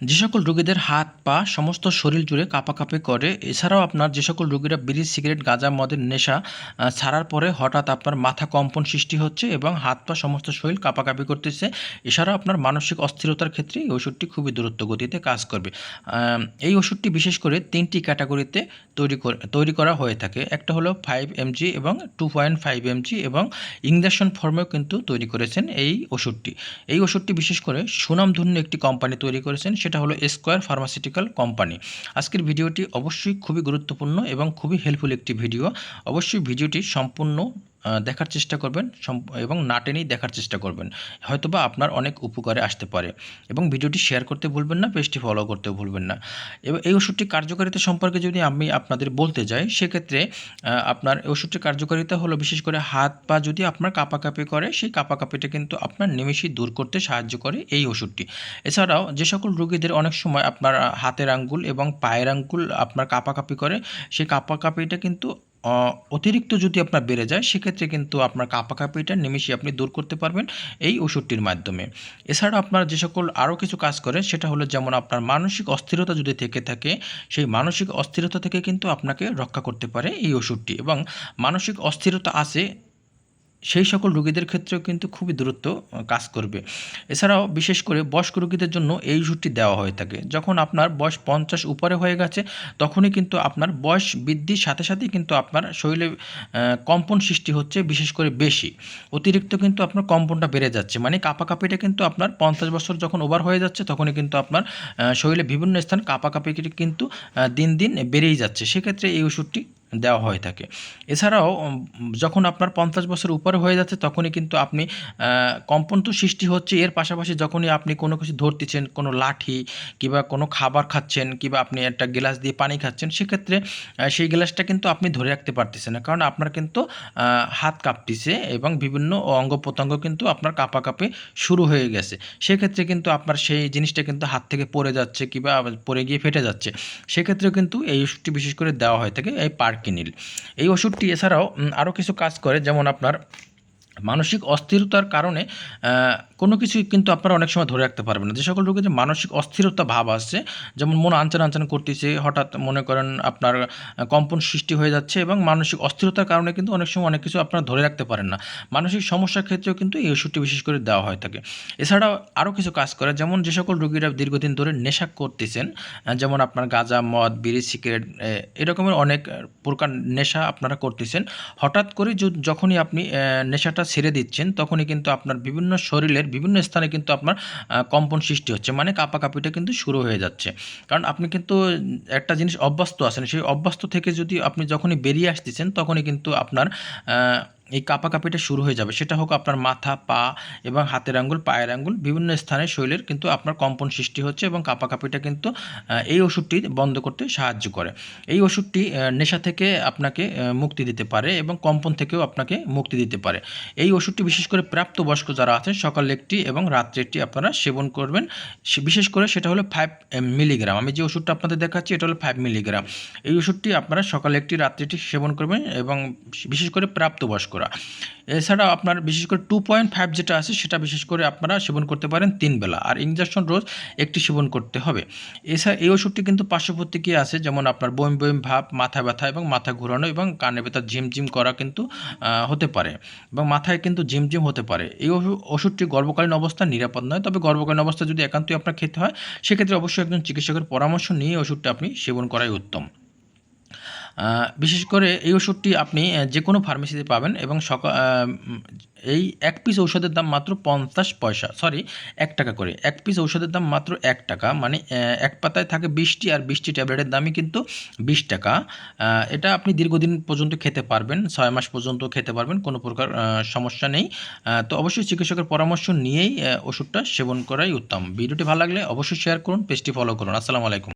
যে সকল রোগীদের হাত, পা, সমস্ত শরীর জুড়ে কাঁপাকাঁপি করে, এছাড়াও আপনার যে সকল রোগীরা বিড়ি, সিগারেট, গাঁজা, মদের নেশা ছাড়ার পরে হঠাৎ আপনার মাথা কম্পন সৃষ্টি হচ্ছে এবং হাত, পা সমস্ত শরীর কাঁপাকাঁপি করতেছে। এছাড়াও আপনার মানসিক অস্থিরতার ক্ষেত্রে এই ওষুধটি খুবই দূরত্ব গতিতে কাজ করবে। এই ওষুধটি বিশেষ করে তিনটি ক্যাটাগরিতে তৈরি করে, তৈরি করা হয়ে থাকে। একটা হলো ফাইভ এমজি এবং টু পয়েন্ট ফাইভ এমজি এবং ইঞ্জেকশন ফর্মেও কিন্তু তৈরি করেছেন এই ওষুধটি। এই ওষুধটি বিশেষ করে সুনামধন্য একটি কোম্পানি তৈরি করেছেন সেটা হলো স্কোয়ার ফার্মাসিউটিক্যাল কোম্পানি আজকের ভিডিওটি অবশ্যই খুবই গুরুত্বপূর্ণ এবং খুবই হেল্পফুল একটি ভিডিও। অবশ্যই ভিডিওটি সম্পূর্ণ দেখার চেষ্টা করবেন এবং না টেনেই দেখার চেষ্টা করবেন। হয়তোবা আপনার অনেক উপকারে আসতে পারে। এবং ভিডিওটি শেয়ার করতে ভুলবেন না, পেজটি ফলো করতে ভুলবেন না। এবং এই ওষুধটি কার্যকারিতা সম্পর্কে যদি আমি আপনাদের বলতে যাই, সেক্ষেত্রে আপনার এই ওষুধটির কার্যকারিতা হলো বিশেষ করে হাত পা যদি আপনার কাঁপাকাঁপি করে, সেই কাঁপাকাঁপিটা কিন্তু আপনার নিমেষেই দূর করতে সাহায্য করে এই ওষুধটি। এছাড়াও যে সকল রোগীদের অনেক সময় আপনার হাতের আঙ্গুল এবং পায়ের আঙ্গুল আপনার কাঁপাকাঁপি করে, সেই কাঁপাকাঁপিটা কিন্তু অতিরিক্ত যদি আপনার বেড়ে যায়, সেক্ষেত্রে কিন্তু আপনার কাঁপাকাঁপিটা নিমিশে আপনি দূর করতে পারবেন এই ওষুধটির মাধ্যমে। এছাড়া আপনার যে সকল আরও কিছু কাজ করে, সেটা হলো যেমন আপনার মানসিক অস্থিরতা যদি থেকে থাকে, সেই মানসিক অস্থিরতা থেকে কিন্তু আপনাকে রক্ষা করতে পারে এই ওষুধটি এবং মানসিক অস্থিরতা আছে সেই সকল রোগীদের ক্ষেত্রেও কিন্তু খুবই দূরত্ব কাজ করবে। এছাড়াও বিশেষ করে বয়স্ক রোগীদের জন্য এই ওষুধটি দেওয়া হয়ে থাকে। যখন আপনার বয়স পঞ্চাশ উপরে হয়ে গেছে, তখনই কিন্তু আপনার বয়স বৃদ্ধির সাথে সাথেই কিন্তু আপনার শরীরে কম্পন সৃষ্টি হচ্ছে, বিশেষ করে বেশি। অতিরিক্ত কিন্তু আপনার কম্পনটা বেড়ে যাচ্ছে। মানে কাঁপাকাঁপিটা কিন্তু আপনার পঞ্চাশ বছর যখন ওভার হয়ে যাচ্ছে, তখনই কিন্তু আপনার শরীরে বিভিন্ন স্থান কাঁপাকাঁপি কিন্তু দিন দিন বেড়েই যাচ্ছে। সেক্ষেত্রে এই ওষুধটি দেওয়া হয়ে থাকে। এছাড়াও যখন আপনার পঞ্চাশ বছর উপরে হয়ে যাচ্ছে, তখনই কিন্তু আপনি কম্পন তো সৃষ্টি হচ্ছে। এর পাশাপাশি যখনই আপনি কোনো কিছু ধরতেছেন, কোনো লাঠি কিংবা কোনো খাবার খাচ্ছেন কিংবা আপনি একটা গ্লাস দিয়ে পানি খাচ্ছেন, সেক্ষেত্রে সেই গ্লাসটা কিন্তু আপনি ধরে রাখতে পারতেছেন না। কারণ আপনার কিন্তু হাত কাঁপতেছে এবং বিভিন্ন অঙ্গ প্রত্যঙ্গ কিন্তু আপনার কাঁপাকাঁপি শুরু হয়ে গেছে। সেক্ষেত্রে কিন্তু আপনার সেই জিনিসটা কিন্তু হাত থেকে পড়ে যাচ্ছে কিংবা পড়ে গিয়ে ফেটে যাচ্ছে। সেক্ষেত্রেও কিন্তু এই ওষুধটি বিশেষ করে দেওয়া হয়ে থাকে, এই পার্কিনিল এই ওষুধটি এছাড়াও আরও কিছু কাজ করে যেমন আপনার মানসিক অস্থিরতার কারণে কোনো কিছুই কিন্তু আপনারা অনেক সময় ধরে রাখতে পারবেন না। যে সকল রোগীদের মানসিক অস্থিরতা ভাব আসছে, যেমন মন আনচান আনচান করতেছে, হঠাৎ মনে করেন আপনার কম্পন সৃষ্টি হয়ে যাচ্ছে এবং মানসিক অস্থিরতার কারণে কিন্তু অনেক সময় অনেক কিছু আপনারা ধরে রাখতে পারেন না। মানসিক সমস্যার ক্ষেত্রেও কিন্তু এই ওষুধটি বিশেষ করে দেওয়া হয়ে থাকে। এছাড়াও আরও কিছু কাজ করে, যেমন যে সকল রোগীরা দীর্ঘদিন ধরে নেশা করতেছেন যেমন আপনার গাঁজা, মদ, বিড়ি, সিগারেট এরকমের অনেক প্রকার নেশা আপনারা করতেছেন। হঠাৎ করে যখনই আপনি নেশাটা ছেড়ে দিচ্ছেন, তখনই কিন্তু আপনার বিভিন্ন শরীরের বিভিন্ন স্থানে কিন্তু আপনার কম্পন সৃষ্টি হচ্ছে। মানে কাঁপাকাঁপিটা কিন্তু শুরু হয়ে যাচ্ছে। কারণ আপনি কিন্তু একটা জিনিস অভ্যস্ত আছেন। সেই অভ্যস্ত থেকে যদি আপনি যখনই বেরিয়ে আসতেছেন, তখনই কিন্তু আপনার এই কাঁপাকাঁপিটা শুরু হয়ে যাবে। সেটা হোক আপনার মাথা, পা এবং হাতের আঙ্গুল, পায়ের আঙ্গুল, বিভিন্ন স্থানে শরীরের কিন্তু আপনার কম্পন সৃষ্টি হচ্ছে এবং কাঁপাকাঁপিটা কিন্তু এই ওষুধটি বন্ধ করতে সাহায্য করে। এই ওষুধটি নেশা থেকে আপনাকে মুক্তি দিতে পারে এবং কম্পন থেকেও আপনাকে মুক্তি দিতে পারে। এই ওষুধটি বিশেষ করে প্রাপ্তবয়স্ক যারা আছেন, সকালে একটি এবং রাত্রে একটি আপনারা সেবন করবেন। বিশেষ করে সেটা হলো ফাইভ মিলিগ্রাম আমি যে ওষুধটা আপনাদের দেখাচ্ছি, এটা হলো ফাইভ মিলিগ্রাম এই ওষুধটি আপনারা সকালে একটি, রাত্রে একটি সেবন করবেন এবং বিশেষ করে প্রাপ্তবয়স্করা এছাড়া আপনার বিশেষ করে টু পয়েন্ট ফাইভ যেটা আছে, সেটা বিশেষ করে আপনারা সেবন করতে পারেন তিন বেলা। আর ইঞ্জেকশন রোজ একটি সেবন করতে হবে। এছাড়া এই ওষুধটি কিন্তু পার্শ্ব প্রতিক্রিয়া আছে, যেমন আপনার বইম বইম ভাব, মাথা ব্যথা এবং মাথা ঘোরানো এবং কানে ব্যথা, ঝিমঝিম করা কিন্তু হতে পারে এবং মাথায় কিন্তু ঝিমঝিম হতে পারে। এই ওষুধটি গর্ভকালীন অবস্থা নিরাপদ নয়, তবে গর্ভকালীন অবস্থা যদি একান্তই আপনার খেতে হয়, সেক্ষেত্রে অবশ্যই একজন চিকিৎসকের পরামর্শ নিয়ে ওষুধটা আপনি সেবন করাই উত্তম। বিশেষ করে এই ওষুধটি আপনি যে কোনো ফার্মেসিতে পাবেন এবং সকাল এই এক পিস ঔষধের দাম মাত্র পঞ্চাশ পয়সা সরি এক টাকা করে। এক পিস ঔষধের দাম মাত্র এক টাকা মানে এক পাতায় থাকে বিশটি আর বিশটি ট্যাবলেটের দামই কিন্তু বিশ টাকা। এটা আপনি দীর্ঘদিন পর্যন্ত খেতে পারবেন, ছয় মাস পর্যন্ত খেতে পারবেন, কোনো প্রকার সমস্যা নেই। তো অবশ্যই চিকিৎসকের পরামর্শ নিয়েই ওষুধটা সেবন করাই উত্তম। ভিডিওটি ভালো লাগলে অবশ্যই শেয়ার করুন, পেজটি ফলো করুন। আসসালামু আলাইকুম।